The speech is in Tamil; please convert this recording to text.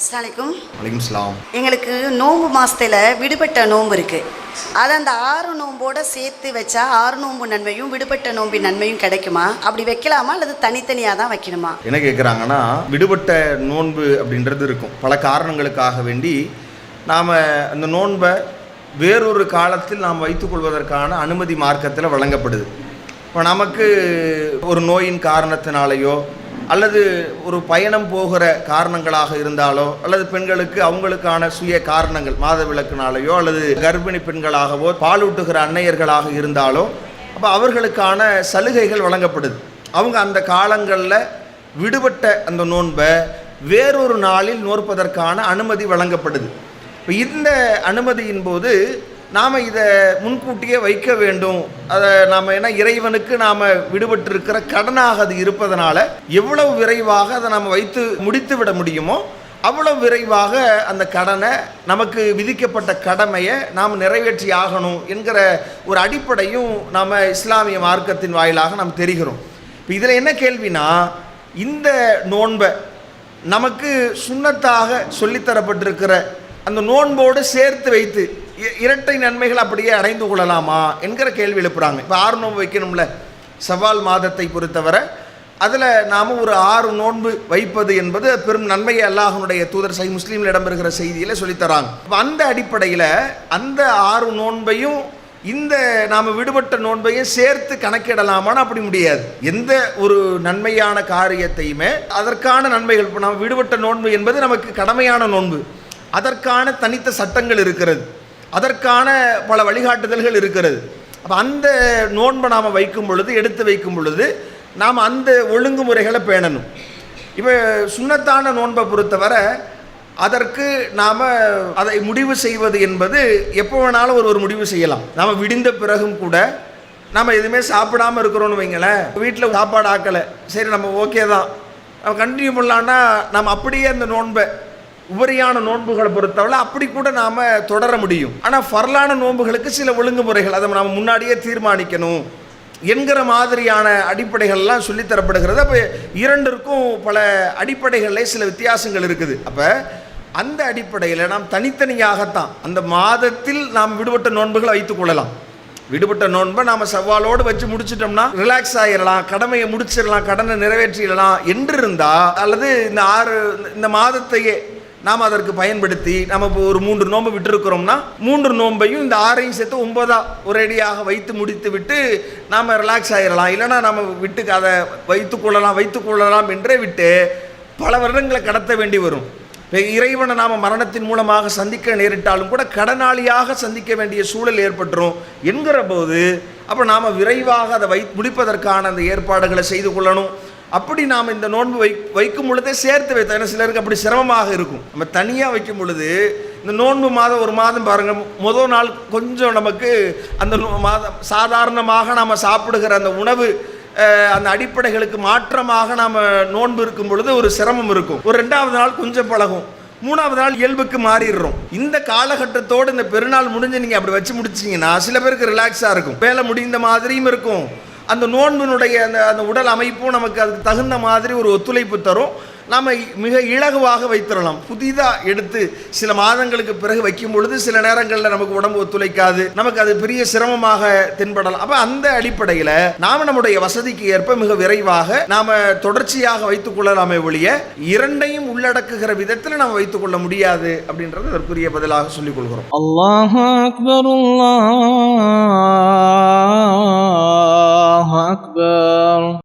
அஸ்ஸலாமலைக்கும் வலைக்கும் சலாம் எங்களுக்கு நோன்பு மாசத்துல விடுபட்ட நோன்பு இருக்கு. அதை அந்த ஆறு நோம்போட சேர்த்து வச்சா ஆறு நோன்பு நன்மையும் விடுபட்ட நோம்பின் நன்மையும் கிடைக்குமா? அப்படி வைக்கலாமா? அல்லது தனித்தனியாக தான் வைக்கணுமா? என்ன கேட்குறாங்கன்னா விடுபட்ட நோன்பு அப்படின்றது இருக்கும். பல காரணங்களுக்காக வேண்டி நாம் அந்த நோன்பை வேறொரு காலத்தில் நாம் வைத்துக்கொள்வதற்கான அனுமதி மார்க்கத்தில் வழங்கப்படுது. இப்போ நமக்கு ஒரு நோயின் காரணத்தினாலேயோ அல்லது ஒரு பயணம் போகிற காரணங்களாக இருந்தாலோ அல்லது பெண்களுக்கு அவங்களுக்கான சுய காரணங்கள் மாதவிளக்குனாலேயோ அல்லது கர்ப்பிணி பெண்களாகவோ பாலூட்டுகிற அன்னையர்களாக இருந்தாலோ அப்போ அவர்களுக்கான சலுகைகள் வழங்கப்படுது. அவங்க அந்த காலங்களில் விடுபட்ட அந்த நோன்பை வேறொரு நாளில் நோற்பதற்கான அனுமதி வழங்கப்படுது. இப்போ இந்த அனுமதியின் போது நாம் இதை முன்கூட்டியே வைக்க வேண்டும். அதை நாம் ஏன்னா இறைவனுக்கு நாம் விடுபட்டிருக்கிற கடனாக அது இருப்பதனால எவ்வளவு விரைவாக அதை நாம் வைத்து முடித்து விட முடியுமோ அவ்வளவு விரைவாக அந்த கடனை நமக்கு விதிக்கப்பட்ட கடமையை நாம் நிறைவேற்றி ஆகணும் என்கிற ஒரு அடிப்படையும் நாம் இஸ்லாமிய மார்க்கத்தின் வாயிலாக நாம் தெரிகிறோம். இப்போ இதில் என்ன கேள்வினா இந்த நோன்பை நமக்கு சுண்ணத்தாக சொல்லித்தரப்பட்டிருக்கிற அந்த நோன்போடு சேர்த்து வைத்து இரட்டை நன்மைகள் அப்படியே அடைந்து கொள்ளலாமா என்கிற கேள்வி எழுப்புறாங்க. இப்போ ஆறு நோன்பு வைக்கணும்ல சவால் மாதத்தை பொறுத்தவரை அதில் நாம் ஒரு ஆறு நோன்பு வைப்பது என்பது பெரும் நன்மையை அல்லாஹனுடைய தூதர் சை முஸ்லீமில் இடம்பெறுகிற செய்தியில் சொல்லித்தராங்க. இப்போ அந்த அடிப்படையில் அந்த ஆறு நோன்பையும் இந்த நாம் விடுபட்ட நோன்பையும் சேர்த்து கணக்கிடலாமான்னு அப்படி முடியாது. எந்த ஒரு நன்மையான காரியத்தையுமே அதற்கான நன்மைகள் இப்போ நாம் விடுபட்ட நோன்பு என்பது நமக்கு கடமையான நோன்பு. அதற்கான தனித்த சட்டங்கள் இருக்கிறது. அதற்கான பல வழிகாட்டுதல்கள் இருக்கிறது. அப்போ அந்த நோன்பை நாம் வைக்கும் பொழுது எடுத்து வைக்கும் பொழுது நாம் அந்த ஒழுங்குமுறைகளை பேணணும். இப்போ சுண்ணத்தான நோன்பை பொறுத்தவரை அதற்கு நாம் அதை முடிவு செய்வது என்பது எப்போ வேணாலும் ஒரு ஒரு முடிவு செய்யலாம். நாம் விடிந்த பிறகும் கூட நம்ம எதுவுமே சாப்பிடாம இருக்கிறோம்னு வைங்களேன் வீட்டில் சாப்பாடு ஆக்கலை. சரி நம்ம ஓகே தான். நம்ம கண்டினியூ பண்ணலான்னா நம்ம அப்படியே அந்த நோன்பை உபரியான நோன்புகளை பொறுத்தவரை அப்படி கூட நாம் தொடர முடியும். ஆனால் ஃபர்லான நோன்புகளுக்கு சில ஒழுங்குமுறைகள் அதை நாம் முன்னாடியே தீர்மானிக்கணும் என்கிற மாதிரியான அடிப்படைகள்லாம் சொல்லித்தரப்படுகிறது அப்போ இரண்டிற்கும் பல அடிப்படைகளில் சில வித்தியாசங்கள் இருக்குது. அப்போ அந்த அடிப்படையில் நாம் தனித்தனியாகத்தான் அந்த மாதத்தில் நாம் விடுபட்ட நோன்புகளை வைத்துக் கொள்ளலாம். விடுபட்ட நோன்பை நாம் சவாலோடு வச்சு முடிச்சிட்டோம்னா ரிலாக்ஸ் ஆகிடலாம் கடமையை முடிச்சிடலாம் கடனை நிறைவேற்றிடலாம் என்று இருந்தால் அல்லது இந்த ஆறு இந்த மாதத்தையே நாம் அதற்கு பயன்படுத்தி நம்ம இப்போ ஒரு மூன்று நோன்பு விட்டுருக்கிறோம்னா மூன்று நோன்பையும் இந்த ஆறையும் சேர்த்து ஒன்பதாக ஒரேடியாக வைத்து முடித்து விட்டு நாம் ரிலாக்ஸ் ஆகிடலாம் இல்லைன்னா நம்ம விட்டு அதை வைத்துக்கொள்ளலாம் கொள்ளலாம் கொள்ளலாம் என்றே விட்டு பல வருடங்களை கடத்த வேண்டி வரும். இப்போ இறைவனை நாம் மரணத்தின் மூலமாக சந்திக்க நேரிட்டாலும் கூட கடனாளியாக சந்திக்க வேண்டிய சூழல் ஏற்பட்டுரும் என்கிற போது அப்போ நாம் விரைவாக அதை வை முடிப்பதற்கான அந்த ஏற்பாடுகளை செய்து கொள்ளணும். அப்படி நாம் இந்த நோன்பு வை வைக்கும் பொழுதே சேர்த்து வைத்தோம் ஏன்னா சிலருக்கு அப்படி சிரமமாக இருக்கும். நம்ம தனியாக வைக்கும் பொழுது இந்த நோன்பு மாதம் ஒரு மாதம் பாருங்கள் முதல் நாள் கொஞ்சம் நமக்கு அந்த மாதம் சாதாரணமாக நாம் சாப்பிடுகிற அந்த உணவு அந்த அடிப்படைகளுக்கு மாற்றமாக நாம் நோன்பு இருக்கும் பொழுது ஒரு சிரமம் இருக்கும். ஒரு ரெண்டாவது நாள் கொஞ்சம் பழகும். மூணாவது நாள் இயல்புக்கு மாறிடுறோம். இந்த காலகட்டத்தோடு இந்த பெருநாள் முடிஞ்சு நீங்கள் அப்படி வச்சு முடிச்சிங்கன்னா சில பேருக்கு ரிலாக்ஸாக இருக்கும். வேலை முடிந்த மாதிரியும் இருக்கும். அந்த நோன்பினுடைய அந்த அந்த உடல் அமைப்பும் நமக்கு அதுக்கு தகுந்த மாதிரி ஒரு ஒத்துழைப்பு தரும். நாம் மிக இலகுவாக வைத்திடலாம் புதிதாக எடுத்து சில மாதங்களுக்கு பிறகு வைக்கும் பொழுது சில நேரங்களில் நமக்கு உடம்பு ஒத்துழைக்காது. நமக்கு அது பெரிய சிரமமாக தென்படலாம். அப்போ அந்த அடிப்படையில் நாம் நம்முடைய வசதிக்கு ஏற்ப மிக விரைவாக நாம் தொடர்ச்சியாக வைத்துக் கொள்ளலாமே ஒழிய இரண்டையும் உள்ளடக்குகிற விதத்தில் நாம் வைத்துக் கொள்ள முடியாது அப்படின்றது அதற்குரிய பதிலாக சொல்லிக் கொள்கிறோம். அல்லாஹ் அக்பர் Allahu Akbar.